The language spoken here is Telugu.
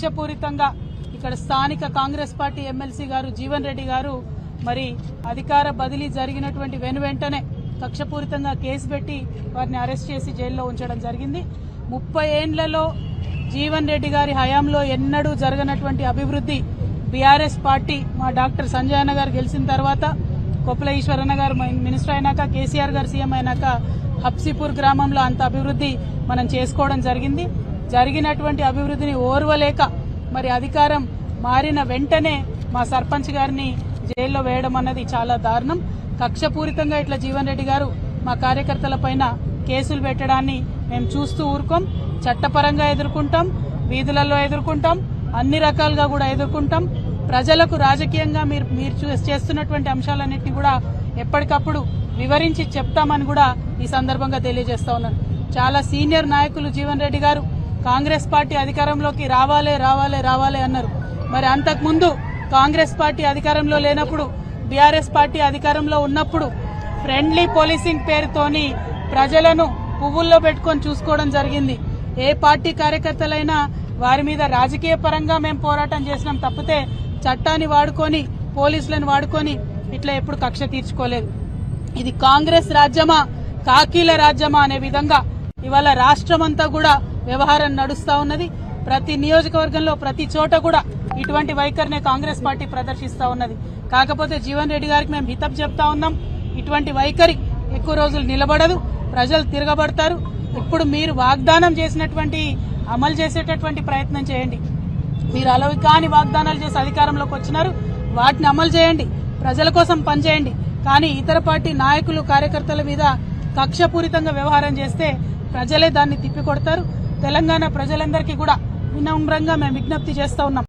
కక్షపూరితంగా ఇక్కడ స్థానిక కాంగ్రెస్ పార్టీ ఎమ్మెల్సీ గారు జీవన్ రెడ్డి గారు మరి అధికార బదిలీ జరిగినటువంటి వెను వెంటనే కక్షపూరితంగా కేసు పెట్టి వారిని అరెస్ట్ చేసి జైల్లో ఉంచడం జరిగింది. ముప్పై ఏండ్లలో జీవన్ రెడ్డి గారి హయాంలో ఎన్నడూ జరగనటువంటి అభివృద్ధి బీఆర్ఎస్ పార్టీ మా డాక్టర్ సంజయ్ అన్న గారు గెలిచిన తర్వాత కొప్పుల ఈశ్వరన్న గారు మినిస్టర్ అయినాక కేసీఆర్ గారు సీఎం అయినాక హబ్సిపూర్ గ్రామంలో అంత అభివృద్ధి మనం చేసుకోవడం జరిగింది. జరిగినటువంటి అభివృద్ధిని ఓర్వలేక మరి అధికారం మారిన వెంటనే మా సర్పంచ్ గారిని జైల్లో వేయడం అన్నది చాలా దారుణం. కక్షపూరితంగా ఇట్లా జీవన్ రెడ్డి గారు మా కార్యకర్తల పైన కేసులు పెట్టడాన్ని మేము చూస్తూ ఊరుకోం. చట్టపరంగా ఎదుర్కొంటాం వీధులలో ఎదుర్కొంటాం అన్ని రకాలుగా కూడా ఎదుర్కొంటాం. ప్రజలకు రాజకీయంగా మీరు మీరు చూ- చేస్తున్నటువంటి అంశాలన్నింటినీ కూడా ఎప్పటికప్పుడు వివరించి చెప్తామని కూడా ఈ సందర్భంగా తెలియజేస్తా ఉన్నాను. చాలా సీనియర్ నాయకులు జీవన్ రెడ్డి గారు కాంగ్రెస్ పార్టీ అధికారంలోకి రావాలే రావాలే రావాలే అన్నారు. మరి అంతకుముందు కాంగ్రెస్ పార్టీ అధికారంలో లేనప్పుడు బీఆర్ఎస్ పార్టీ అధికారంలో ఉన్నప్పుడు ఫ్రెండ్లీ పోలీసింగ్ పేరుతోని ప్రజలను పువ్వుల్లో పెట్టుకొని చూసుకోవడం జరిగింది. ఏ పార్టీ కార్యకర్తలైనా వారి మీద రాజకీయ పరంగా మేము పోరాటం చేసినాం తప్పితే చట్టాన్ని వాడుకొని పోలీసులను వాడుకొని ఇట్లా ఎప్పుడు కక్ష తీర్చుకోలేదు. ఇది కాంగ్రెస్ రాజ్యమా కాకీల రాజ్యమా అనే విధంగా ఇవాళ రాష్ట్రమంతా కూడా వ్యవహారం నడుస్తూ ఉన్నది. ప్రతి నియోజకవర్గంలో ప్రతి చోట కూడా ఇటువంటి వైఖరినే కాంగ్రెస్ పార్టీ ప్రదర్శిస్తూ ఉన్నది. కాకపోతే జీవన్ రెడ్డి గారికి మేము హితప్ చెప్తా ఉన్నాం. ఇటువంటి వైఖరి ఎక్కువ రోజులు నిలబడదు. ప్రజలు తిరగబడతారు. ఇప్పుడు మీరు వాగ్దానం చేసినటువంటి అమలు చేసేటటువంటి ప్రయత్నం చేయండి. మీరు అలవి కాని వాగ్దానాలు చేసి అధికారంలోకి వచ్చినారు. వాటిని అమలు చేయండి. ప్రజల కోసం పనిచేయండి. కానీ ఇతర పార్టీ నాయకులు కార్యకర్తల మీద కక్షపూరితంగా వ్యవహారం చేస్తే ప్రజలే దాన్ని తిప్పికొడతారు. తెలంగాణ ప్రజలందరికీ కూడా వినమ్రంగా మేము విజ్ఞప్తి చేస్తూ ఉన్నాం.